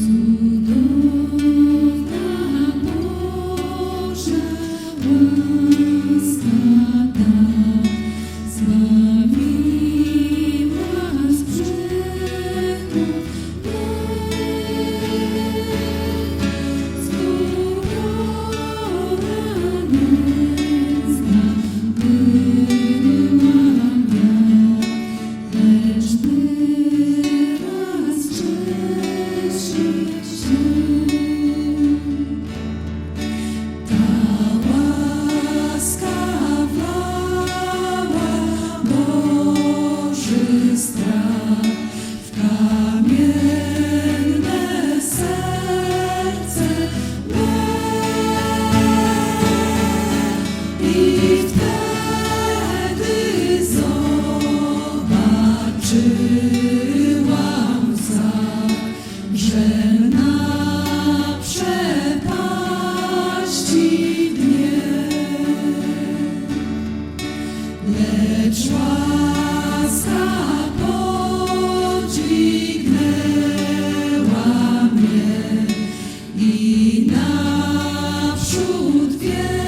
Cudowna poxa, łaska dała. Trzymam za żelna przepaści dnie, lecz łaska podźwignęła mnie i naprzód wie.